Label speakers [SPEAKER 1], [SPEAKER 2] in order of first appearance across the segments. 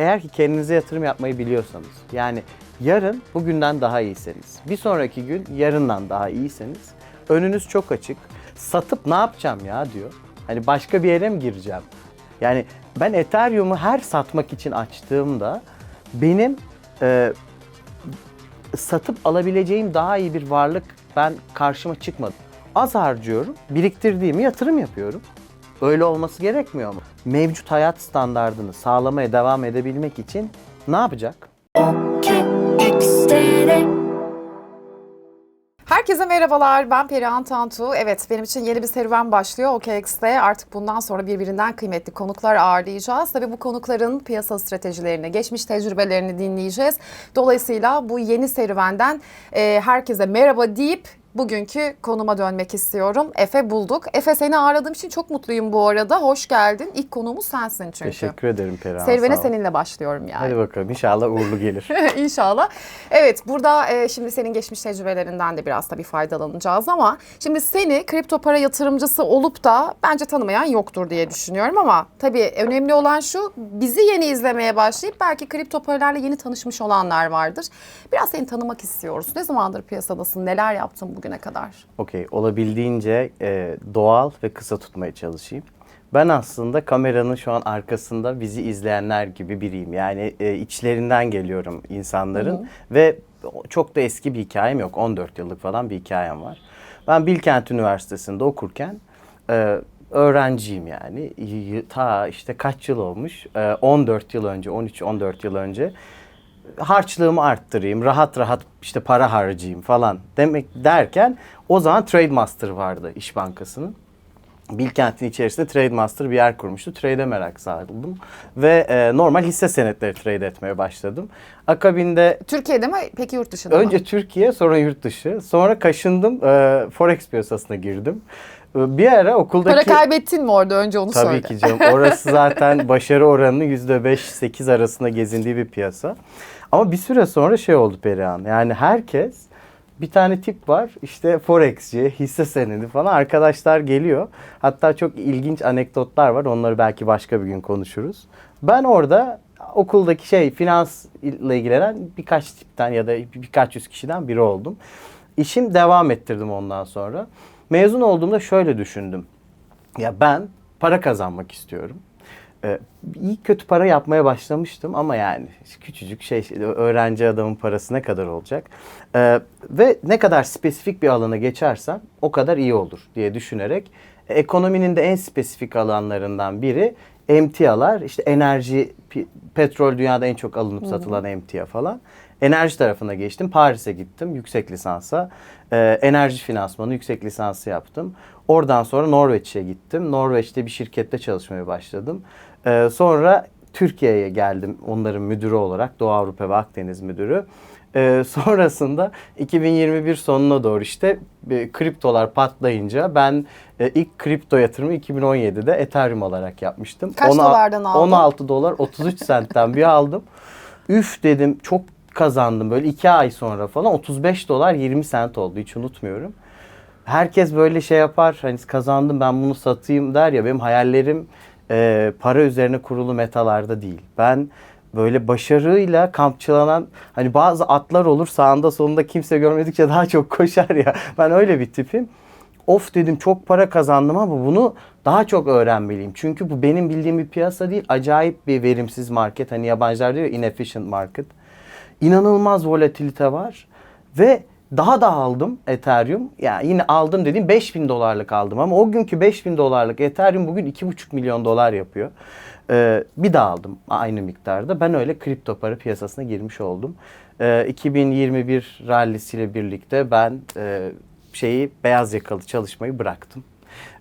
[SPEAKER 1] eğer ki kendinize yatırım yapmayı biliyorsanız yani yarın bugünden daha iyiseniz bir sonraki gün yarından daha iyiseniz önünüz çok açık. Satıp ne yapacağım ya diyor. Hani başka bir yere mi gireceğim? Yani ben Ethereum'u her satmak için açtığımda benim e, satıp alabileceğim daha iyi bir varlık ben karşıma çıkmadı. Az harcıyorum, biriktirdiğimi yatırım yapıyorum. Öyle olması gerekmiyor mu? Mevcut hayat standardını sağlamaya devam edebilmek için ne yapacak?
[SPEAKER 2] Herkese merhabalar. Ben Perihan Tantu. Evet benim için yeni bir serüven başlıyor OKX'te. Artık bundan sonra birbirinden kıymetli konuklar ağırlayacağız. Tabii bu konukların piyasa stratejilerini, geçmiş tecrübelerini dinleyeceğiz. Dolayısıyla bu yeni serüvenden e, herkese merhaba deyip Bugünkü konuma dönmek istiyorum. Efe bulduk. Efe seni ağırladığım için çok mutluyum bu arada. Hoş geldin. İlk konuğumuz sensin çünkü.
[SPEAKER 1] Teşekkür ederim Perihan.
[SPEAKER 2] Serüvene seninle başlıyorum yani.
[SPEAKER 1] Hadi bakalım inşallah uğurlu gelir.
[SPEAKER 2] İnşallah. Evet burada e, şimdi senin geçmiş tecrübelerinden de biraz tabii faydalanacağız ama şimdi seni kripto para yatırımcısı olup da bence tanımayan yoktur diye düşünüyorum ama tabii önemli olan şu bizi yeni izlemeye başlayıp belki kripto paralarla yeni tanışmış olanlar vardır. Biraz seni tanımak istiyoruz. Ne zamandır piyasadasın? Neler yaptın bugüne kadar?
[SPEAKER 1] Okey, olabildiğince e, doğal ve kısa tutmaya çalışayım. Ben aslında kameranın şu an arkasında bizi izleyenler gibi biriyim. Yani e, içlerinden geliyorum insanların ve çok da eski bir hikayem yok. 14 yıllık falan bir hikayem var. Ben Bilkent Üniversitesi'nde okurken e, öğrenciyim yani. Ta işte kaç yıl olmuş? E, 14 yıl önce, 13-14 yıl önce harçlığımı arttırayım, rahat rahat işte para harcayayım falan demek derken o zaman Trade Master vardı İş Bankası'nın. Bilkent'in içerisinde Trade Master bir yer kurmuştu. Trade'e merak sarıldım ve e, normal hisse senetleri trade etmeye başladım. Akabinde
[SPEAKER 2] Türkiye'de mi peki yurt dışında mı?
[SPEAKER 1] önce Türkiye sonra yurt dışı sonra kaşındım e, Forex piyasasına girdim. E, Bir ara okuldaki...
[SPEAKER 2] Para kaybettin mi orada önce onu
[SPEAKER 1] Tabii
[SPEAKER 2] söyle.
[SPEAKER 1] ki canım. Orası zaten başarı oranının %5-8 arasında gezindiği bir piyasa. Ama bir süre sonra şey oldu Perihan. Yani herkes bir tane tip var işte Forex'ci, hisse senedi falan arkadaşlar geliyor. Hatta çok ilginç anekdotlar var. Onları belki başka bir gün konuşuruz. Ben orada okuldaki şey finans ile ilgilenen birkaç tipten ya da birkaç yüz kişiden biri oldum. İşim devam ettirdim ondan sonra. Mezun olduğumda şöyle düşündüm. Ya ben para kazanmak istiyorum. Ee, iyi kötü para yapmaya başlamıştım ama yani küçücük şey öğrenci adamın parası ne kadar olacak? Ee, ve ne kadar spesifik bir alana geçersem o kadar iyi olur diye düşünerek e, ekonominin de en spesifik alanlarından biri emtialar, işte enerji, petrol dünyada en çok alınıp satılan emtia falan. Enerji tarafına geçtim. Paris'e gittim yüksek lisansa. Ee, enerji finansmanı yüksek lisansı yaptım. Oradan sonra Norveç'e gittim. Norveç'te bir şirkette çalışmaya başladım. Ee, sonra Türkiye'ye geldim onların müdürü olarak. Doğu Avrupa ve Akdeniz müdürü. Ee, sonrasında 2021 sonuna doğru işte e, kriptolar patlayınca ben e, ilk kripto yatırımı 2017'de Ethereum alarak yapmıştım.
[SPEAKER 2] Kaç
[SPEAKER 1] Ona-
[SPEAKER 2] dolardan aldın?
[SPEAKER 1] 16 dolar 33 sentten bir aldım. Üf dedim çok kazandım böyle 2 ay sonra falan 35 dolar 20 sent oldu hiç unutmuyorum. Herkes böyle şey yapar hani kazandım ben bunu satayım der ya benim hayallerim e, para üzerine kurulu metalarda değil. Ben böyle başarıyla kampçılanan hani bazı atlar olur sağında solunda kimse görmedikçe daha çok koşar ya ben öyle bir tipim. Of dedim çok para kazandım ama bunu daha çok öğrenmeliyim. Çünkü bu benim bildiğim bir piyasa değil. Acayip bir verimsiz market. Hani yabancılar diyor inefficient market. İnanılmaz volatilite var. Ve daha da aldım Ethereum. Yani yine aldım dediğim 5000 dolarlık aldım ama o günkü 5000 dolarlık Ethereum bugün 2,5 milyon dolar yapıyor. Ee, bir daha aldım aynı miktarda. Ben öyle kripto para piyasasına girmiş oldum. Ee, 2021 rallisiyle birlikte ben e, şeyi beyaz yakalı çalışmayı bıraktım.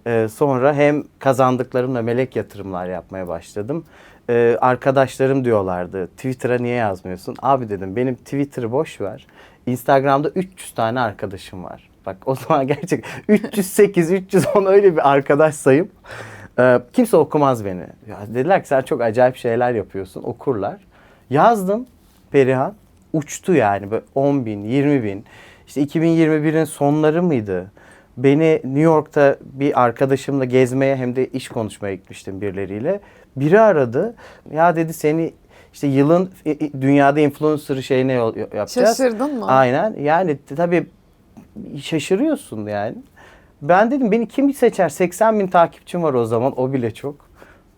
[SPEAKER 1] Ee, sonra hem kazandıklarımla melek yatırımlar yapmaya başladım. Ee, arkadaşlarım diyorlardı Twitter'a niye yazmıyorsun? Abi dedim benim Twitter'ı boş ver. Instagram'da 300 tane arkadaşım var. Bak o zaman gerçek 308, 310 öyle bir arkadaş sayıp e, kimse okumaz beni. Ya dediler ki sen çok acayip şeyler yapıyorsun okurlar. Yazdım Perihan uçtu yani böyle 10 bin, 20 bin. İşte 2021'in sonları mıydı? Beni New York'ta bir arkadaşımla gezmeye hem de iş konuşmaya gitmiştim birileriyle. Biri aradı. Ya dedi seni işte yılın e, e, dünyada influencer şeyine yapacağız.
[SPEAKER 2] Şaşırdın mı?
[SPEAKER 1] Aynen. Yani tabii şaşırıyorsun yani. Ben dedim beni kim seçer? 80 bin takipçim var o zaman. O bile çok.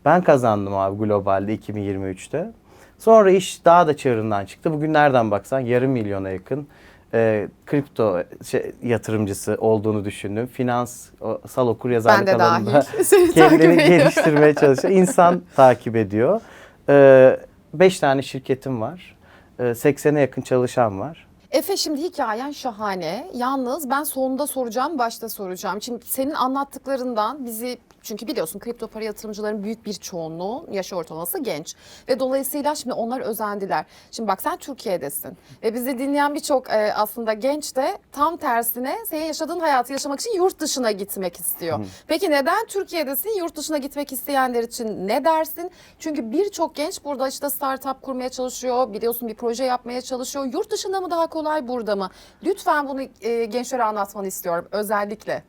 [SPEAKER 1] Ben kazandım abi globalde 2023'te. Sonra iş daha da çığırından çıktı. Bugün nereden baksan yarım milyona yakın e, kripto şey, yatırımcısı olduğunu düşündüm. Finans, o, sal okur yazarlık
[SPEAKER 2] Ben de
[SPEAKER 1] alanında kendini geliştirmeye çalışıyor. İnsan takip ediyor. E, beş tane şirketim var. E, 80'e yakın çalışan var.
[SPEAKER 2] Efe şimdi hikayen şahane. Yalnız ben sonunda soracağım, başta soracağım. Şimdi senin anlattıklarından bizi çünkü biliyorsun kripto para yatırımcıların büyük bir çoğunluğu yaş ortalaması genç. Ve dolayısıyla şimdi onlar özendiler. Şimdi bak sen Türkiye'desin. Ve bizi dinleyen birçok e, aslında genç de tam tersine senin yaşadığın hayatı yaşamak için yurt dışına gitmek istiyor. Peki neden Türkiye'desin? Yurt dışına gitmek isteyenler için ne dersin? Çünkü birçok genç burada işte startup kurmaya çalışıyor. Biliyorsun bir proje yapmaya çalışıyor. Yurt dışında mı daha kolay burada mı? Lütfen bunu e, gençlere anlatmanı istiyorum özellikle.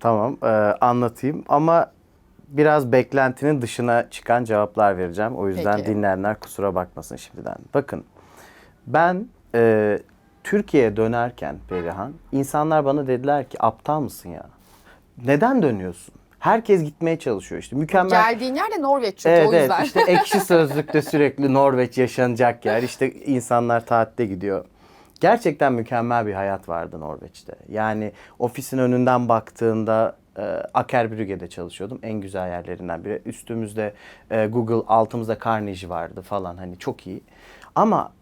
[SPEAKER 1] Tamam e, anlatayım ama biraz beklentinin dışına çıkan cevaplar vereceğim. O yüzden
[SPEAKER 2] Peki.
[SPEAKER 1] dinleyenler kusura bakmasın şimdiden. Bakın ben e, Türkiye'ye dönerken Perihan insanlar bana dediler ki aptal mısın ya? Neden dönüyorsun? Herkes gitmeye çalışıyor işte. Mükemmel.
[SPEAKER 2] Geldiğin yer de Norveç çünkü
[SPEAKER 1] Evet
[SPEAKER 2] o yüzden.
[SPEAKER 1] evet işte ekşi sözlükte sürekli Norveç yaşanacak yer işte insanlar tatile gidiyor. Gerçekten mükemmel bir hayat vardı Norveç'te. Yani ofisin önünden baktığında e, Akerbrügge'de çalışıyordum. En güzel yerlerinden biri. Üstümüzde e, Google, altımızda Carnegie vardı falan hani çok iyi. Ama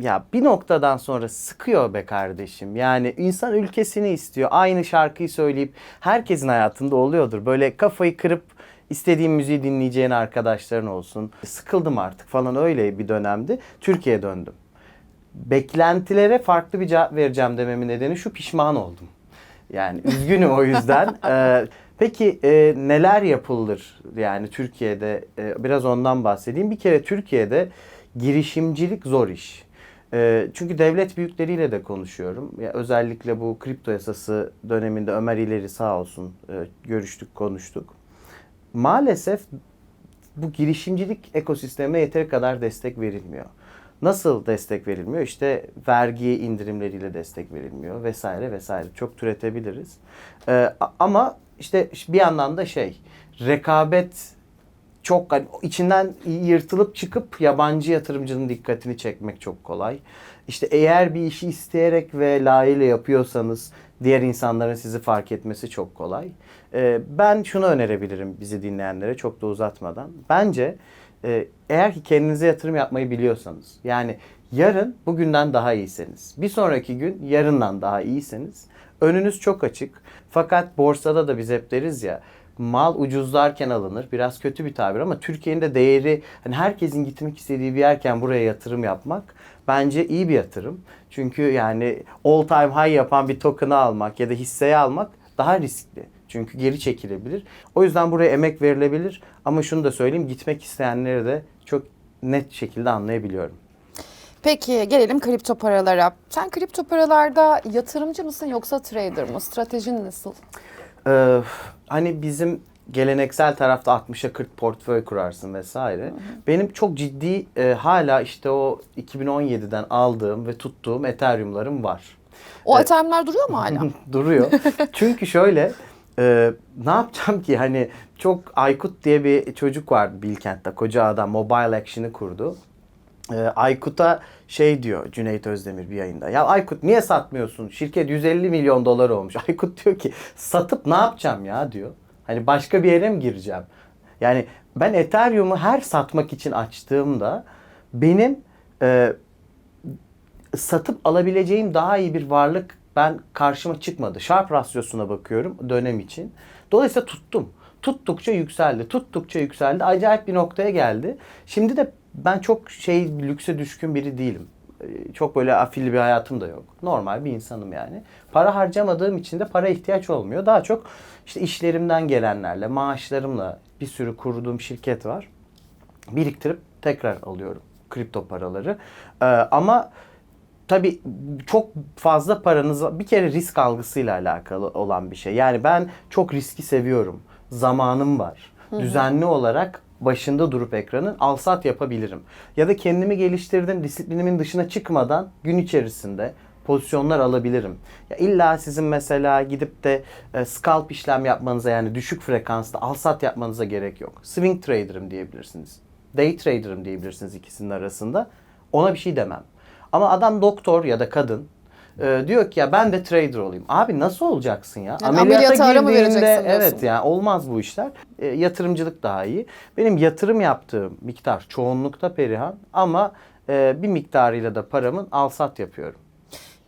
[SPEAKER 1] ya bir noktadan sonra sıkıyor be kardeşim. Yani insan ülkesini istiyor. Aynı şarkıyı söyleyip herkesin hayatında oluyordur. Böyle kafayı kırıp istediğin müziği dinleyeceğin arkadaşların olsun. Sıkıldım artık falan öyle bir dönemdi. Türkiye'ye döndüm. Beklentilere farklı bir cevap vereceğim dememin nedeni şu pişman oldum. Yani üzgünüm o yüzden. Ee, peki e, neler yapılır yani Türkiye'de e, biraz ondan bahsedeyim. Bir kere Türkiye'de girişimcilik zor iş. E, çünkü devlet büyükleriyle de konuşuyorum. Ya özellikle bu kripto yasası döneminde Ömer İleri sağ olsun e, görüştük konuştuk. Maalesef bu girişimcilik ekosistemine yeteri kadar destek verilmiyor. Nasıl destek verilmiyor? İşte vergi indirimleriyle destek verilmiyor vesaire vesaire. Çok türetebiliriz. Ee, ama işte bir yandan da şey rekabet çok hani içinden yırtılıp çıkıp yabancı yatırımcının dikkatini çekmek çok kolay. İşte eğer bir işi isteyerek ve layığıyla yapıyorsanız diğer insanların sizi fark etmesi çok kolay. Ee, ben şunu önerebilirim bizi dinleyenlere çok da uzatmadan. Bence e, eğer ki kendinize yatırım yapmayı biliyorsanız yani yarın bugünden daha iyiseniz bir sonraki gün yarından daha iyiseniz önünüz çok açık. Fakat borsada da biz hep deriz ya mal ucuzlarken alınır. Biraz kötü bir tabir ama Türkiye'nin de değeri hani herkesin gitmek istediği bir yerken buraya yatırım yapmak bence iyi bir yatırım. Çünkü yani all time high yapan bir token'ı almak ya da hisseyi almak daha riskli. Çünkü geri çekilebilir. O yüzden buraya emek verilebilir. Ama şunu da söyleyeyim gitmek isteyenleri de çok net şekilde anlayabiliyorum.
[SPEAKER 2] Peki gelelim kripto paralara. Sen kripto paralarda yatırımcı mısın yoksa trader mı? Stratejin nasıl?
[SPEAKER 1] Ee, hani bizim geleneksel tarafta 60'a 40 portföy kurarsın vesaire. Benim çok ciddi e, hala işte o 2017'den aldığım ve tuttuğum Ethereum'larım var.
[SPEAKER 2] O Ethereum'lar duruyor mu hala?
[SPEAKER 1] Duruyor. Çünkü şöyle e, ne yapacağım ki hani çok Aykut diye bir çocuk vardı Bilkent'te koca adam mobile action'ı kurdu. E, Aykut'a şey diyor Cüneyt Özdemir bir yayında. Ya Aykut niye satmıyorsun? Şirket 150 milyon dolar olmuş. Aykut diyor ki satıp ne yapacağım ya diyor. Hani başka bir yere mi gireceğim? Yani ben Ethereum'u her satmak için açtığımda benim e, satıp alabileceğim daha iyi bir varlık ben karşıma çıkmadı. Sharp rasyosuna bakıyorum dönem için. Dolayısıyla tuttum. Tuttukça yükseldi. Tuttukça yükseldi. Acayip bir noktaya geldi. Şimdi de ben çok şey lükse düşkün biri değilim. Ee, Çok böyle afilli bir hayatım da yok. Normal bir insanım yani. Para harcamadığım için de para ihtiyaç olmuyor. Daha çok işte işlerimden gelenlerle, maaşlarımla bir sürü kurduğum şirket var biriktirip tekrar alıyorum kripto paraları. Ee, ama tabii çok fazla paranız. Bir kere risk algısıyla alakalı olan bir şey. Yani ben çok riski seviyorum. Zamanım var. Düzenli olarak başında durup ekranın alsat yapabilirim. Ya da kendimi geliştirdim, disiplinimin dışına çıkmadan gün içerisinde pozisyonlar alabilirim. Ya illa sizin mesela gidip de e, scalp işlem yapmanıza yani düşük frekansta alsat yapmanıza gerek yok. Swing trader'ım diyebilirsiniz. Day trader'ım diyebilirsiniz ikisinin arasında. Ona bir şey demem. Ama adam doktor ya da kadın e, diyor ki ya ben de trader olayım. Abi nasıl olacaksın ya?
[SPEAKER 2] Yani ameliyata ara mı vereceksin diyorsun?
[SPEAKER 1] evet yani olmaz bu işler. E, yatırımcılık daha iyi. Benim yatırım yaptığım miktar çoğunlukta Perihan ama e, bir miktarıyla da paramın alsat yapıyorum.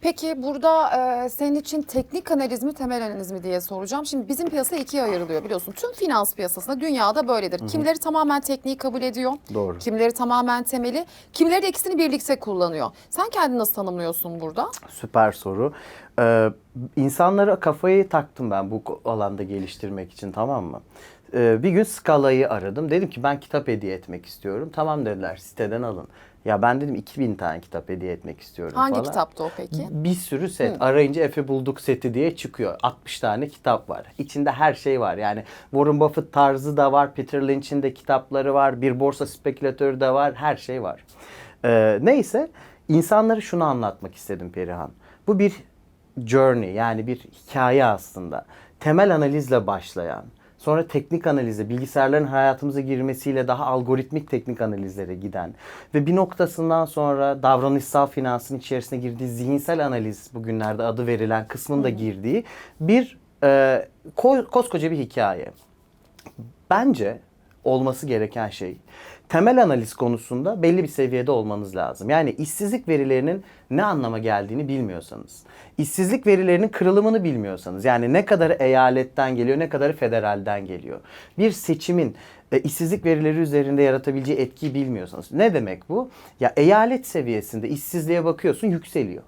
[SPEAKER 2] Peki burada e, senin için teknik analiz mi temel analiz mi diye soracağım. Şimdi bizim piyasa ikiye ayrılıyor biliyorsun. Tüm finans piyasasında dünyada böyledir. Kimileri tamamen tekniği kabul ediyor.
[SPEAKER 1] Doğru.
[SPEAKER 2] Kimileri tamamen temeli. Kimileri de ikisini birlikte kullanıyor. Sen kendini nasıl tanımlıyorsun burada?
[SPEAKER 1] Süper soru. Ee, insanlara kafayı taktım ben bu alanda geliştirmek için tamam mı? Ee, bir gün Scala'yı aradım. Dedim ki ben kitap hediye etmek istiyorum. Tamam dediler siteden alın. Ya ben dedim 2000 tane kitap hediye etmek istiyorum
[SPEAKER 2] Hangi
[SPEAKER 1] falan.
[SPEAKER 2] kitaptı o peki?
[SPEAKER 1] Bir sürü set. Arayınca Efe bulduk seti diye çıkıyor. 60 tane kitap var. İçinde her şey var. Yani Warren Buffett tarzı da var. Peter Lynch'in de kitapları var. Bir borsa spekülatörü de var. Her şey var. Ee, neyse insanlara şunu anlatmak istedim Perihan. Bu bir journey yani bir hikaye aslında. Temel analizle başlayan, sonra teknik analize, bilgisayarların hayatımıza girmesiyle daha algoritmik teknik analizlere giden ve bir noktasından sonra davranışsal finansın içerisine girdiği zihinsel analiz bugünlerde adı verilen kısmın da girdiği bir e, ko- koskoca bir hikaye. Bence olması gereken şey temel analiz konusunda belli bir seviyede olmanız lazım. Yani işsizlik verilerinin ne anlama geldiğini bilmiyorsanız, işsizlik verilerinin kırılımını bilmiyorsanız, yani ne kadarı eyaletten geliyor, ne kadarı federalden geliyor. Bir seçimin e, işsizlik verileri üzerinde yaratabileceği etkiyi bilmiyorsanız. Ne demek bu? Ya eyalet seviyesinde işsizliğe bakıyorsun yükseliyor.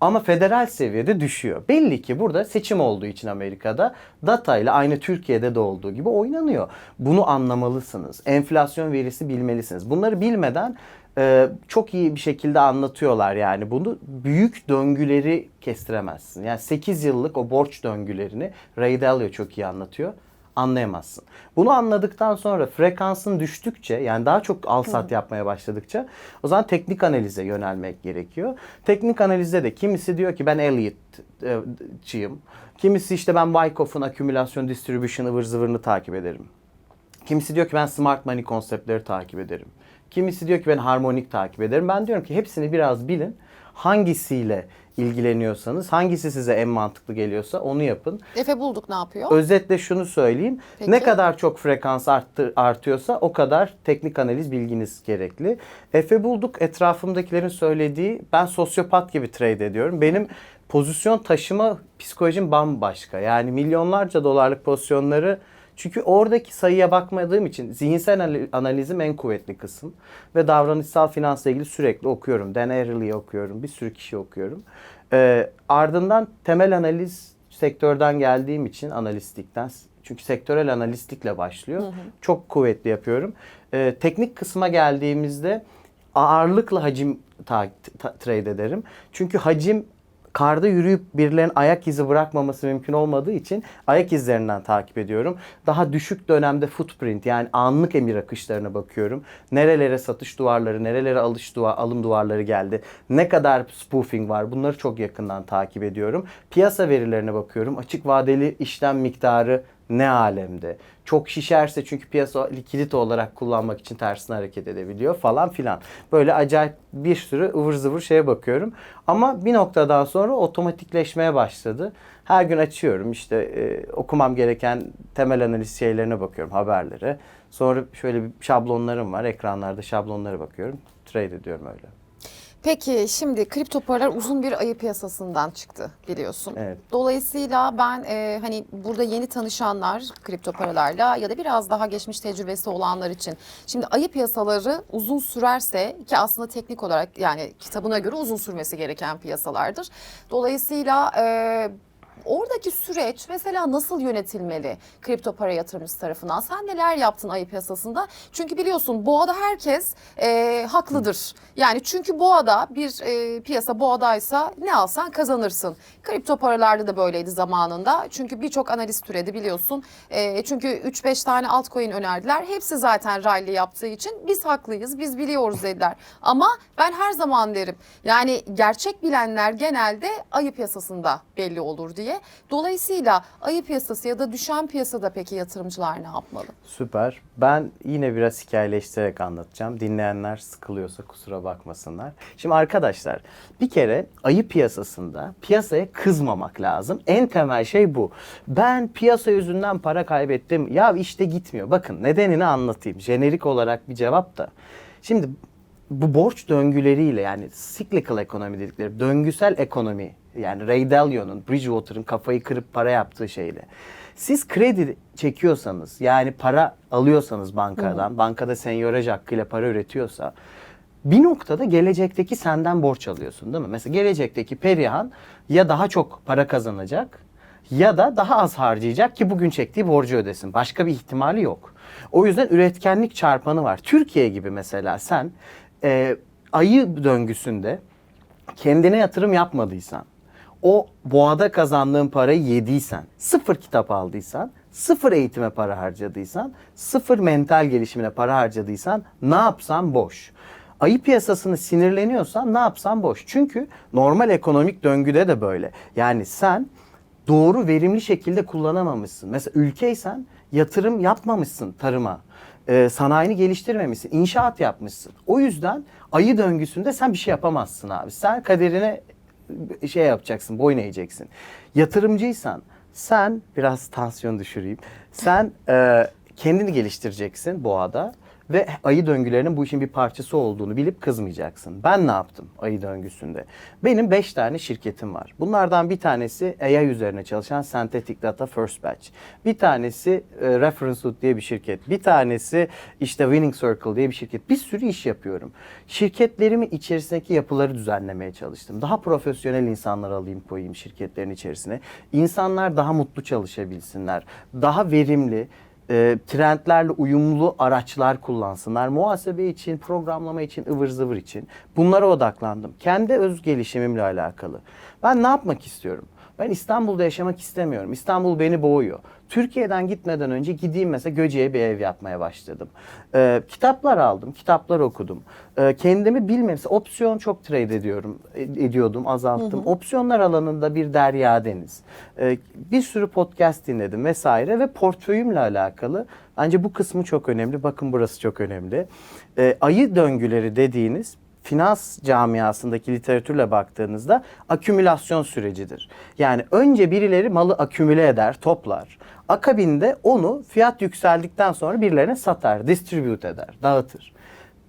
[SPEAKER 1] Ama federal seviyede düşüyor. Belli ki burada seçim olduğu için Amerika'da data ile aynı Türkiye'de de olduğu gibi oynanıyor. Bunu anlamalısınız. Enflasyon verisi bilmelisiniz. Bunları bilmeden e, çok iyi bir şekilde anlatıyorlar yani bunu. Büyük döngüleri kestiremezsin. Yani 8 yıllık o borç döngülerini Ray Dalio çok iyi anlatıyor anlayamazsın. Bunu anladıktan sonra frekansın düştükçe yani daha çok al sat yapmaya başladıkça o zaman teknik analize yönelmek gerekiyor. Teknik analizde de kimisi diyor ki ben Elliot'çıyım. Kimisi işte ben Wyckoff'un akümülasyon distribution ıvır zıvırını takip ederim. Kimisi diyor ki ben smart money konseptleri takip ederim. Kimisi diyor ki ben harmonik takip ederim. Ben diyorum ki hepsini biraz bilin. Hangisiyle ilgileniyorsanız, hangisi size en mantıklı geliyorsa onu yapın.
[SPEAKER 2] Efe bulduk ne yapıyor?
[SPEAKER 1] Özetle şunu söyleyeyim.
[SPEAKER 2] Peki.
[SPEAKER 1] Ne kadar çok frekans arttı, artıyorsa o kadar teknik analiz bilginiz gerekli. Efe bulduk etrafımdakilerin söylediği ben sosyopat gibi trade ediyorum. Benim pozisyon taşıma psikolojim bambaşka. Yani milyonlarca dolarlık pozisyonları çünkü oradaki sayıya bakmadığım için zihinsel anali- analizim en kuvvetli kısım. Ve davranışsal finansla ilgili sürekli okuyorum. Dan Ariely'i okuyorum. Bir sürü kişi okuyorum. Ee, ardından temel analiz sektörden geldiğim için analistlikten çünkü sektörel analistlikle başlıyor. Çok kuvvetli yapıyorum. Ee, teknik kısma geldiğimizde ağırlıkla hacim ta- ta- trade ederim. Çünkü hacim karda yürüyüp birilerinin ayak izi bırakmaması mümkün olmadığı için ayak izlerinden takip ediyorum. Daha düşük dönemde footprint yani anlık emir akışlarına bakıyorum. Nerelere satış duvarları, nerelere alış duva, alım duvarları geldi. Ne kadar spoofing var bunları çok yakından takip ediyorum. Piyasa verilerine bakıyorum. Açık vadeli işlem miktarı ne alemde. Çok şişerse çünkü piyasa likidite olarak kullanmak için tersine hareket edebiliyor falan filan. Böyle acayip bir sürü ıvır zıvır şeye bakıyorum. Ama bir noktadan sonra otomatikleşmeye başladı. Her gün açıyorum işte e, okumam gereken temel analiz şeylerine bakıyorum haberlere. Sonra şöyle bir şablonlarım var. Ekranlarda şablonlara bakıyorum. Trade ediyorum öyle.
[SPEAKER 2] Peki şimdi kripto paralar uzun bir ayı piyasasından çıktı biliyorsun.
[SPEAKER 1] Evet.
[SPEAKER 2] Dolayısıyla ben e, hani burada yeni tanışanlar kripto paralarla ya da biraz daha geçmiş tecrübesi olanlar için şimdi ayı piyasaları uzun sürerse ki aslında teknik olarak yani kitabına göre uzun sürmesi gereken piyasalardır. Dolayısıyla e, Oradaki süreç mesela nasıl yönetilmeli kripto para yatırımcısı tarafından? Sen neler yaptın ayı piyasasında? Çünkü biliyorsun boğada herkes e, haklıdır. Yani çünkü boğada bir e, piyasa boğadaysa ne alsan kazanırsın. Kripto paralarda da böyleydi zamanında. Çünkü birçok analist türedi biliyorsun. E, çünkü 3-5 tane altcoin önerdiler. Hepsi zaten rally yaptığı için biz haklıyız, biz biliyoruz dediler. Ama ben her zaman derim yani gerçek bilenler genelde ayı piyasasında belli olur diye. Dolayısıyla ayı piyasası ya da düşen piyasada peki yatırımcılar ne yapmalı?
[SPEAKER 1] Süper. Ben yine biraz hikayeleştirerek anlatacağım. Dinleyenler sıkılıyorsa kusura bakmasınlar. Şimdi arkadaşlar bir kere ayı piyasasında piyasaya kızmamak lazım. En temel şey bu. Ben piyasa yüzünden para kaybettim. Ya işte gitmiyor. Bakın nedenini anlatayım. Jenerik olarak bir cevap da. Şimdi bu borç döngüleriyle yani cyclical ekonomi dedikleri döngüsel ekonomi yani Ray Dalio'nun Bridgewater'ın kafayı kırıp para yaptığı şeyle siz kredi çekiyorsanız yani para alıyorsanız bankadan bankada senyoraj hakkıyla para üretiyorsa bir noktada gelecekteki senden borç alıyorsun değil mi? Mesela gelecekteki Perihan ya daha çok para kazanacak ya da daha az harcayacak ki bugün çektiği borcu ödesin. Başka bir ihtimali yok. O yüzden üretkenlik çarpanı var. Türkiye gibi mesela sen e, ayı döngüsünde kendine yatırım yapmadıysan, o boğada kazandığın parayı yediysen, sıfır kitap aldıysan, sıfır eğitime para harcadıysan, sıfır mental gelişimine para harcadıysan ne yapsan boş. Ayı piyasasını sinirleniyorsan ne yapsan boş. Çünkü normal ekonomik döngüde de böyle. Yani sen doğru verimli şekilde kullanamamışsın. Mesela ülkeysen yatırım yapmamışsın tarıma. Ee, sanayini geliştirmemişsin. inşaat yapmışsın. O yüzden ayı döngüsünde sen bir şey yapamazsın abi. Sen kaderine şey yapacaksın, boyun eğeceksin. Yatırımcıysan sen biraz tansiyon düşüreyim. Sen e, kendini geliştireceksin boğada ve ayı döngülerinin bu işin bir parçası olduğunu bilip kızmayacaksın. Ben ne yaptım ayı döngüsünde? Benim 5 tane şirketim var. Bunlardan bir tanesi AI üzerine çalışan Synthetic Data First Batch. Bir tanesi e, Reference Hood diye bir şirket. Bir tanesi işte Winning Circle diye bir şirket. Bir sürü iş yapıyorum. Şirketlerimin içerisindeki yapıları düzenlemeye çalıştım. Daha profesyonel insanlar alayım koyayım şirketlerin içerisine. İnsanlar daha mutlu çalışabilsinler. Daha verimli, e, trendlerle uyumlu araçlar kullansınlar. Muhasebe için, programlama için, ıvır zıvır için. Bunlara odaklandım. Kendi öz gelişimimle alakalı. Ben ne yapmak istiyorum? Ben İstanbul'da yaşamak istemiyorum. İstanbul beni boğuyor. Türkiye'den gitmeden önce gideyim mesela Göce'ye bir ev yapmaya başladım. Ee, kitaplar aldım, kitaplar okudum. Ee, kendimi bilmem, opsiyon çok trade ediyorum, e- ediyordum, azalttım. Opsiyonlar alanında bir derya deniz. Ee, bir sürü podcast dinledim vesaire ve portföyümle alakalı. Bence bu kısmı çok önemli. Bakın burası çok önemli. Ee, ayı döngüleri dediğiniz finans camiasındaki literatürle baktığınızda akümülasyon sürecidir. Yani önce birileri malı akümüle eder, toplar. Akabinde onu fiyat yükseldikten sonra birilerine satar, distribute eder, dağıtır.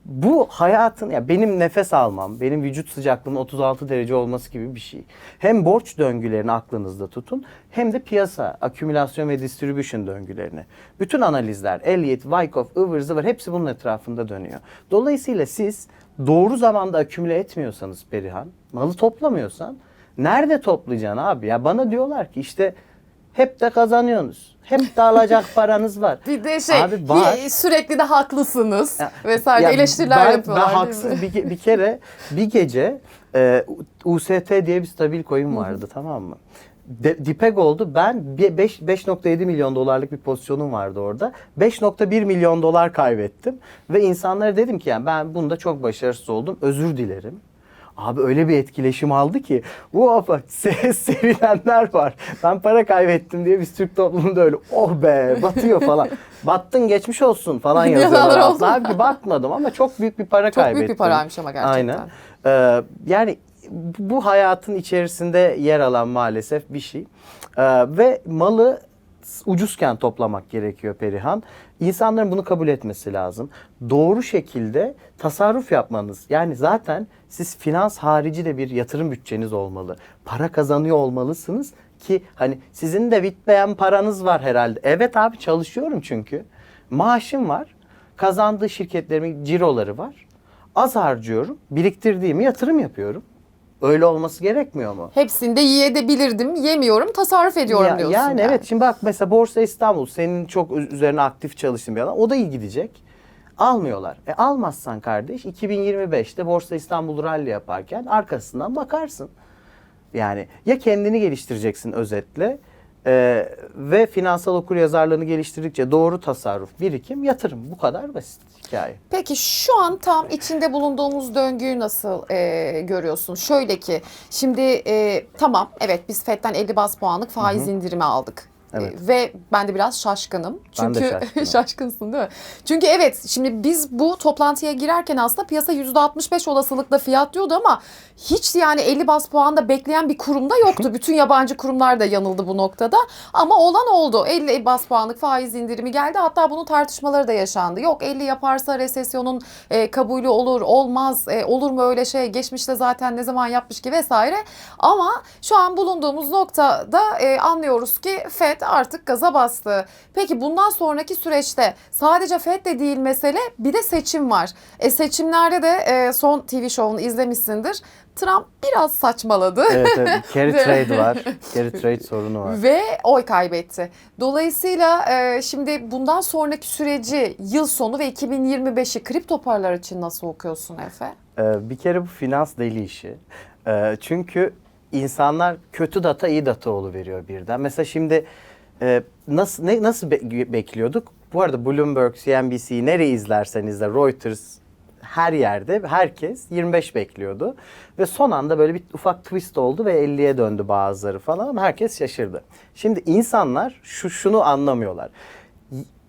[SPEAKER 1] Bu hayatın ya benim nefes almam, benim vücut sıcaklığımın 36 derece olması gibi bir şey. Hem borç döngülerini aklınızda tutun hem de piyasa, akümülasyon ve distribution döngülerini. Bütün analizler, Elliott, Wyckoff, ıvır zıvır hepsi bunun etrafında dönüyor. Dolayısıyla siz doğru zamanda akümüle etmiyorsanız Perihan, malı toplamıyorsan nerede toplayacaksın abi? Ya bana diyorlar ki işte hep de kazanıyorsunuz. Hep de alacak paranız var.
[SPEAKER 2] Bir de şey
[SPEAKER 1] Abi var.
[SPEAKER 2] sürekli de haklısınız
[SPEAKER 1] Ya-
[SPEAKER 2] vesaire
[SPEAKER 1] Ya
[SPEAKER 2] eleştiriler
[SPEAKER 1] ben,
[SPEAKER 2] yapıyorlar.
[SPEAKER 1] Ben haksız bir, bir kere bir gece e, UST diye bir stabil coin vardı tamam mı? De, dipek oldu. Ben bir beş- 5.7 milyon dolarlık bir pozisyonum vardı orada. 5.1 milyon dolar kaybettim. Ve insanlara dedim ki yani ben bunda çok başarısız oldum. Özür dilerim. Abi öyle bir etkileşim aldı ki bu apa se- sevinenler var. Ben para kaybettim diye biz Türk toplumunda öyle oh be batıyor falan. Battın geçmiş olsun falan yazıyorlar. Halbuki batmadım ama çok büyük bir para
[SPEAKER 2] Çok
[SPEAKER 1] kaybettim.
[SPEAKER 2] büyük bir paraymış ama gerçekten.
[SPEAKER 1] Aynen. Ee, yani bu hayatın içerisinde yer alan maalesef bir şey. Ee, ve malı ucuzken toplamak gerekiyor Perihan. İnsanların bunu kabul etmesi lazım. Doğru şekilde tasarruf yapmanız. Yani zaten siz finans harici de bir yatırım bütçeniz olmalı. Para kazanıyor olmalısınız ki hani sizin de bitmeyen paranız var herhalde. Evet abi çalışıyorum çünkü. Maaşım var. Kazandığı şirketlerimin ciroları var. Az harcıyorum. Biriktirdiğimi yatırım yapıyorum. Öyle olması gerekmiyor mu?
[SPEAKER 2] Hepsini de yiyebilirdim, yemiyorum, tasarruf ediyorum
[SPEAKER 1] Ya-
[SPEAKER 2] diyorsun.
[SPEAKER 1] yani, evet şimdi bak mesela Borsa İstanbul senin çok üz- üzerine aktif çalıştığın bir alan o da iyi gidecek. Almıyorlar. E almazsan kardeş 2025'te Borsa İstanbul rally yaparken arkasından bakarsın. Yani ya kendini geliştireceksin özetle e, ve finansal okuryazarlığını geliştirdikçe doğru tasarruf, birikim, yatırım. Bu kadar basit hikaye.
[SPEAKER 2] Peki şu an tam içinde bulunduğumuz döngüyü nasıl e, görüyorsun? Şöyle ki şimdi e, tamam evet biz FED'den 50 bas puanlık faiz indirimi aldık.
[SPEAKER 1] Evet.
[SPEAKER 2] Ve ben de biraz şaşkınım.
[SPEAKER 1] Ben de
[SPEAKER 2] Çünkü
[SPEAKER 1] şaşkınım.
[SPEAKER 2] şaşkınsın değil mi? Çünkü evet şimdi biz bu toplantıya girerken aslında piyasa %65 olasılıkla fiyatlıyordu ama hiç yani 50 bas puanda bekleyen bir kurumda yoktu. Bütün yabancı kurumlar da yanıldı bu noktada. Ama olan oldu. 50 bas puanlık faiz indirimi geldi. Hatta bunun tartışmaları da yaşandı. Yok 50 yaparsa resesyonun e, kabulü olur, olmaz, e, olur mu öyle şey, geçmişte zaten ne zaman yapmış ki vesaire. Ama şu an bulunduğumuz noktada e, anlıyoruz ki FED artık gaza bastı. Peki bundan sonraki süreçte sadece de değil mesele bir de seçim var. E, seçimlerde de e, son TV şovunu izlemişsindir. Trump biraz saçmaladı.
[SPEAKER 1] Evet, evet. carry trade var. Carry trade sorunu var.
[SPEAKER 2] Ve oy kaybetti. Dolayısıyla e, şimdi bundan sonraki süreci yıl sonu ve 2025'i kripto paralar için nasıl okuyorsun Efe?
[SPEAKER 1] Ee, bir kere bu finans deli işi. Ee, çünkü insanlar kötü data iyi data veriyor birden. Mesela şimdi e, nasıl ne, nasıl be- bekliyorduk? Bu arada Bloomberg, CNBC nereyi izlersen izle, Reuters her yerde herkes 25 bekliyordu. Ve son anda böyle bir ufak twist oldu ve 50'ye döndü bazıları falan ama herkes şaşırdı. Şimdi insanlar şu şunu anlamıyorlar.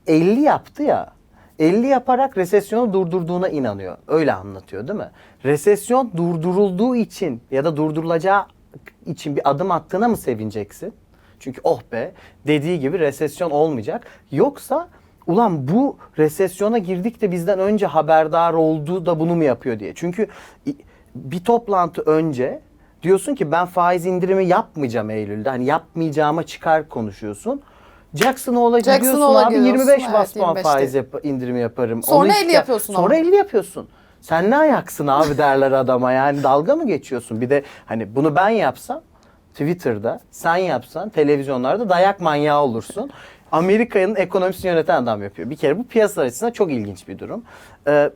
[SPEAKER 1] 50 yaptı ya 50 yaparak resesyonu durdurduğuna inanıyor. Öyle anlatıyor değil mi? Resesyon durdurulduğu için ya da durdurulacağı için bir adım attığına mı sevineceksin? Çünkü oh be dediği gibi resesyon olmayacak. Yoksa ulan bu resesyona girdik de bizden önce haberdar oldu da bunu mu yapıyor diye. Çünkü bir toplantı önce diyorsun ki ben faiz indirimi yapmayacağım Eylül'de. Hani yapmayacağıma çıkar konuşuyorsun. Jackson olacak
[SPEAKER 2] Jackson
[SPEAKER 1] diyorsun abi
[SPEAKER 2] gidiyorsun,
[SPEAKER 1] 25
[SPEAKER 2] evet,
[SPEAKER 1] bas puan
[SPEAKER 2] 25'te.
[SPEAKER 1] faiz yap- indirimi yaparım.
[SPEAKER 2] Sonra
[SPEAKER 1] Onu
[SPEAKER 2] 50
[SPEAKER 1] işte-
[SPEAKER 2] yapıyorsun
[SPEAKER 1] Sonra
[SPEAKER 2] ama.
[SPEAKER 1] 50 yapıyorsun. Sen ne ayaksın abi derler adama yani dalga mı geçiyorsun? Bir de hani bunu ben yapsam Twitter'da sen yapsan televizyonlarda dayak manyağı olursun. Amerika'nın ekonomisini yöneten adam yapıyor. Bir kere bu piyasalar açısından çok ilginç bir durum. Ee,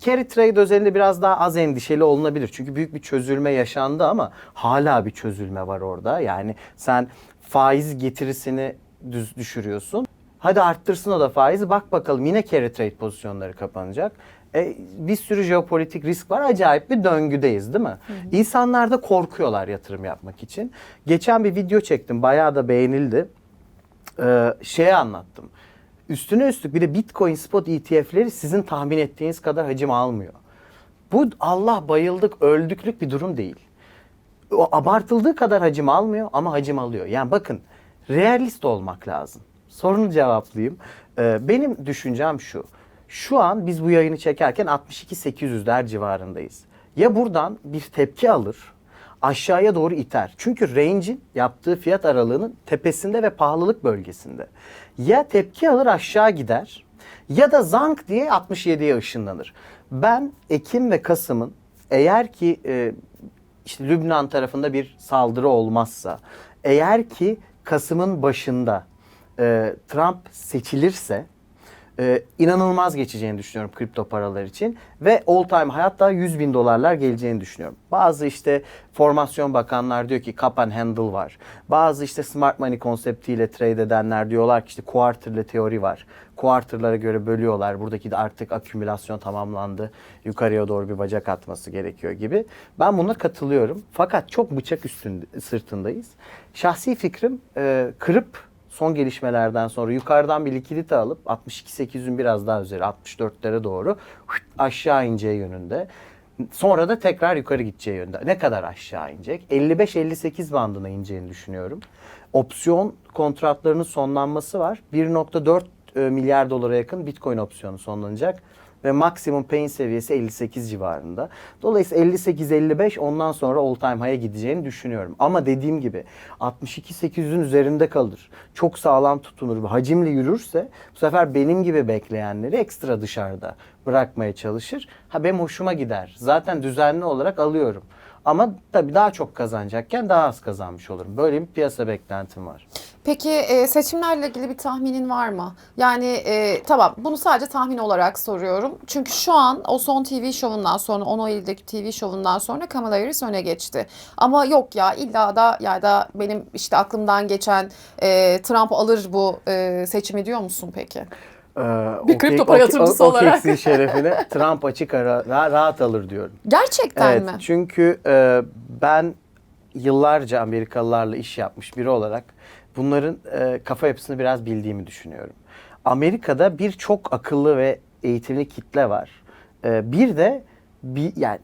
[SPEAKER 1] carry trade özelinde biraz daha az endişeli olunabilir. Çünkü büyük bir çözülme yaşandı ama hala bir çözülme var orada. Yani sen faiz getirisini düz düşürüyorsun. Hadi arttırsın o da faizi. Bak bakalım yine carry trade pozisyonları kapanacak. E, bir sürü jeopolitik risk var. Acayip bir döngüdeyiz değil mi? İnsanlar da korkuyorlar yatırım yapmak için. Geçen bir video çektim. Bayağı da beğenildi. Ee, şeye anlattım. Üstüne üstlük bir de Bitcoin spot ETF'leri sizin tahmin ettiğiniz kadar hacim almıyor. Bu Allah bayıldık öldüklük bir durum değil. O abartıldığı kadar hacim almıyor ama hacim alıyor. Yani bakın realist olmak lazım. Sorunu cevaplayayım. Ee, benim düşüncem şu. Şu an biz bu yayını çekerken 62-800'ler civarındayız. Ya buradan bir tepki alır, aşağıya doğru iter. Çünkü range'in yaptığı fiyat aralığının tepesinde ve pahalılık bölgesinde. Ya tepki alır aşağı gider ya da zank diye 67'ye ışınlanır. Ben Ekim ve Kasım'ın eğer ki e, işte Lübnan tarafında bir saldırı olmazsa, eğer ki Kasım'ın başında e, Trump seçilirse e, inanılmaz geçeceğini düşünüyorum kripto paralar için ve all time hayatta 100 bin dolarlar geleceğini düşünüyorum. Bazı işte formasyon bakanlar diyor ki cup and handle var. Bazı işte smart money konseptiyle trade edenler diyorlar ki işte quarterly teori var. Quarterlara göre bölüyorlar. Buradaki de artık akümülasyon tamamlandı. Yukarıya doğru bir bacak atması gerekiyor gibi. Ben buna katılıyorum. Fakat çok bıçak üstünde, sırtındayız. Şahsi fikrim e, kırıp son gelişmelerden sonra yukarıdan bir likidite alıp 62-800'ün biraz daha üzeri 64'lere doğru aşağı ineceği yönünde. Sonra da tekrar yukarı gideceği yönde. Ne kadar aşağı inecek? 55-58 bandına ineceğini düşünüyorum. Opsiyon kontratlarının sonlanması var. 1.4 e, milyar dolara yakın Bitcoin opsiyonu sonlanacak ve maksimum pain seviyesi 58 civarında. Dolayısıyla 58-55 ondan sonra all time high'a gideceğini düşünüyorum. Ama dediğim gibi 62-800'ün üzerinde kalır. Çok sağlam tutunur ve hacimli yürürse bu sefer benim gibi bekleyenleri ekstra dışarıda bırakmaya çalışır. Ha benim hoşuma gider. Zaten düzenli olarak alıyorum. Ama tabii daha çok kazanacakken daha az kazanmış olurum. Böyle bir piyasa beklentim var.
[SPEAKER 2] Peki e, seçimlerle ilgili bir tahminin var mı? Yani e, tamam bunu sadece tahmin olarak soruyorum. Çünkü şu an o son TV şovundan sonra 10 Eylül'deki TV şovundan sonra Kamala Harris öne geçti. Ama yok ya illa da ya da benim işte aklımdan geçen e, Trump alır bu e, seçimi diyor musun peki?
[SPEAKER 1] Ee,
[SPEAKER 2] Bir
[SPEAKER 1] o
[SPEAKER 2] kripto para
[SPEAKER 1] o-
[SPEAKER 2] yatırımcısı
[SPEAKER 1] o, o
[SPEAKER 2] olarak.
[SPEAKER 1] keksin şerefine Trump açık ara ra- rahat alır diyorum.
[SPEAKER 2] Gerçekten
[SPEAKER 1] Evet
[SPEAKER 2] mi?
[SPEAKER 1] çünkü e, ben yıllarca Amerikalılarla iş yapmış biri olarak bunların e, kafa yapısını biraz bildiğimi düşünüyorum. Amerika'da birçok akıllı ve eğitimli kitle var. E, bir de bir yani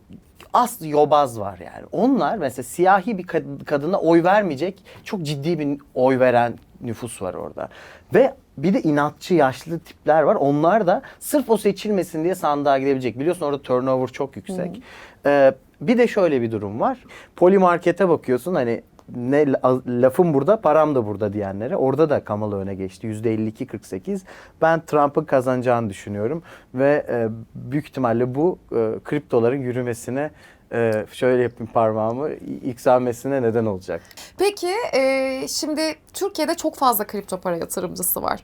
[SPEAKER 1] az yobaz var yani. Onlar mesela siyahi bir kad- kadına oy vermeyecek çok ciddi bir oy veren nüfus var orada. Ve bir de inatçı yaşlı tipler var. Onlar da sırf o seçilmesin diye sandığa gidebilecek. Biliyorsun orada turnover çok yüksek. Ee, bir de şöyle bir durum var. Poli markete bakıyorsun hani ne la- lafım burada param da burada diyenlere. Orada da Kamala öne geçti. %52-48. Ben Trump'ın kazanacağını düşünüyorum. Ve e, büyük ihtimalle bu e, kriptoların yürümesine e, şöyle yapayım parmağımı yükselmesine neden olacak.
[SPEAKER 2] Peki e, şimdi Türkiye'de çok fazla kripto para yatırımcısı var.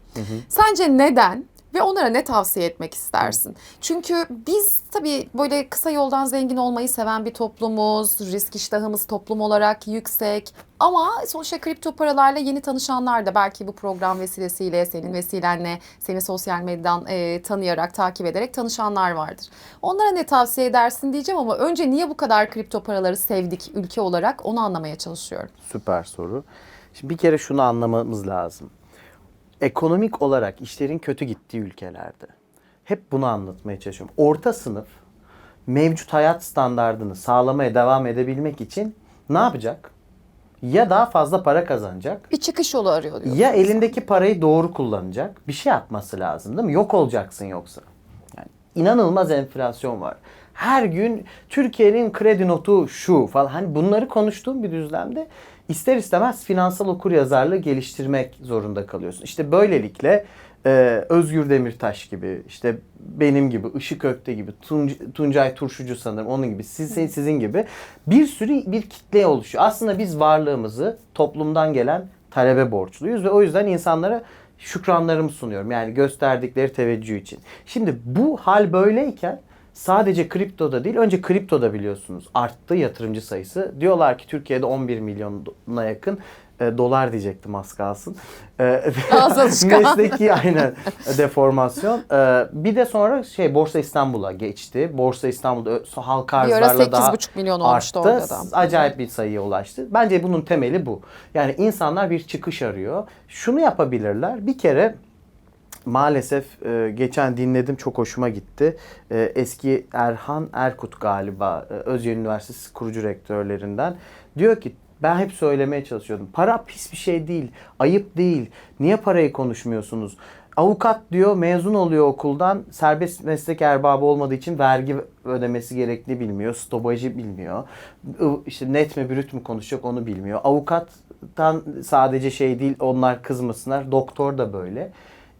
[SPEAKER 2] Sence neden? Ve onlara ne tavsiye etmek istersin? Çünkü biz tabii böyle kısa yoldan zengin olmayı seven bir toplumuz. Risk iştahımız toplum olarak yüksek. Ama sonuçta kripto paralarla yeni tanışanlar da belki bu program vesilesiyle, senin vesilenle, seni sosyal medyadan e, tanıyarak, takip ederek tanışanlar vardır. Onlara ne tavsiye edersin diyeceğim ama önce niye bu kadar kripto paraları sevdik ülke olarak onu anlamaya çalışıyorum.
[SPEAKER 1] Süper soru. Şimdi bir kere şunu anlamamız lazım. Ekonomik olarak işlerin kötü gittiği ülkelerde hep bunu anlatmaya çalışıyorum. Orta sınıf mevcut hayat standardını sağlamaya devam edebilmek için ne yapacak? Ya daha fazla para kazanacak
[SPEAKER 2] Bir çıkış yolu arıyor diyorsun.
[SPEAKER 1] ya elindeki parayı doğru kullanacak. Bir şey yapması lazım değil mi? Yok olacaksın yoksa. Yani inanılmaz enflasyon var. Her gün Türkiye'nin kredi notu şu falan. Hani bunları konuştuğum bir düzlemde ister istemez finansal okuryazarlığı geliştirmek zorunda kalıyorsun. İşte böylelikle e, Özgür Demirtaş gibi, işte benim gibi, Işık Ökte gibi, Tunc- Tuncay Turşucu sanırım onun gibi, sizin, sizin gibi bir sürü bir kitle oluşuyor. Aslında biz varlığımızı toplumdan gelen talebe borçluyuz ve o yüzden insanlara şükranlarımı sunuyorum. Yani gösterdikleri teveccüh için. Şimdi bu hal böyleyken sadece kriptoda değil önce kriptoda biliyorsunuz arttı yatırımcı sayısı. Diyorlar ki Türkiye'de 11 milyona yakın e, dolar diyecektim az kalsın. E. Mesleki aynen deformasyon. E, bir de sonra şey Borsa İstanbul'a geçti. Borsa İstanbul'da halka arzlarla daha
[SPEAKER 2] 8,5 milyon olmuştu
[SPEAKER 1] arttı.
[SPEAKER 2] orada da.
[SPEAKER 1] Acayip bir sayıya ulaştı. Bence bunun temeli bu. Yani insanlar bir çıkış arıyor. Şunu yapabilirler. Bir kere maalesef e, geçen dinledim çok hoşuma gitti. E, eski Erhan Erkut galiba e, Özyeğin Üniversitesi kurucu rektörlerinden. Diyor ki ben hep söylemeye çalışıyordum. Para pis bir şey değil. Ayıp değil. Niye parayı konuşmuyorsunuz? Avukat diyor mezun oluyor okuldan serbest meslek erbabı olmadığı için vergi ödemesi gerektiğini bilmiyor. Stopajı bilmiyor. İşte net mi brüt mü konuşacak onu bilmiyor. Avukattan sadece şey değil onlar kızmasınlar. Doktor da böyle.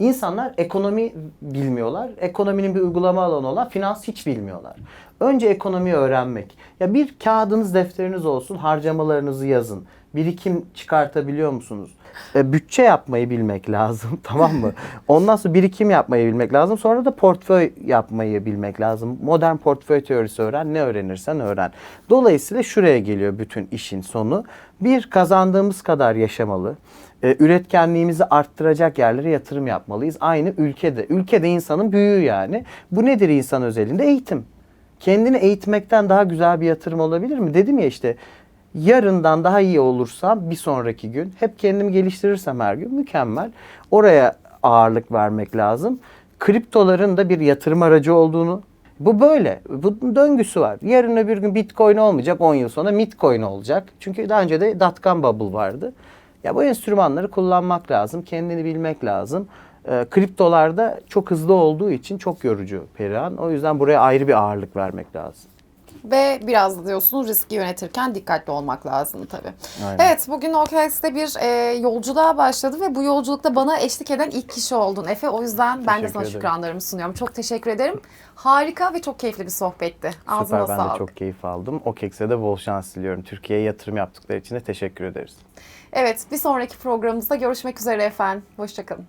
[SPEAKER 1] İnsanlar ekonomi bilmiyorlar. Ekonominin bir uygulama alanı olan finans hiç bilmiyorlar. Önce ekonomiyi öğrenmek. Ya bir kağıdınız, defteriniz olsun, harcamalarınızı yazın. Birikim çıkartabiliyor musunuz? E, bütçe yapmayı bilmek lazım, tamam mı? Ondan sonra birikim yapmayı bilmek lazım. Sonra da portföy yapmayı bilmek lazım. Modern portföy teorisi öğren, ne öğrenirsen öğren. Dolayısıyla şuraya geliyor bütün işin sonu. Bir, kazandığımız kadar yaşamalı. E, üretkenliğimizi arttıracak yerlere yatırım yapmalıyız. Aynı ülkede. Ülkede insanın büyüğü yani. Bu nedir insan özelinde? Eğitim. Kendini eğitmekten daha güzel bir yatırım olabilir mi? Dedim ya işte yarından daha iyi olursam bir sonraki gün hep kendimi geliştirirsem her gün mükemmel. Oraya ağırlık vermek lazım. Kriptoların da bir yatırım aracı olduğunu bu böyle. Bu döngüsü var. Yarın öbür gün Bitcoin olmayacak. 10 yıl sonra Bitcoin olacak. Çünkü daha önce de dotcom bubble vardı. Ya bu enstrümanları kullanmak lazım. Kendini bilmek lazım. Ee, kriptolarda çok hızlı olduğu için çok yorucu Perihan. O yüzden buraya ayrı bir ağırlık vermek lazım.
[SPEAKER 2] ve biraz da diyorsunuz riski yönetirken dikkatli olmak lazım tabii.
[SPEAKER 1] Aynen.
[SPEAKER 2] Evet bugün OKX'te bir e, yolculuğa başladı ve bu yolculukta bana eşlik eden ilk kişi oldun Efe. O yüzden ben de
[SPEAKER 1] Teşekkür
[SPEAKER 2] sana
[SPEAKER 1] ederim.
[SPEAKER 2] şükranlarımı sunuyorum. Çok teşekkür ederim. Harika ve çok keyifli bir sohbetti. Ağzına
[SPEAKER 1] Süper ben
[SPEAKER 2] sağlık.
[SPEAKER 1] de çok keyif aldım. OKEX'e de bol şans diliyorum. Türkiye'ye yatırım yaptıkları için de teşekkür ederiz.
[SPEAKER 2] Evet bir sonraki programımızda görüşmek üzere efendim. Hoşçakalın.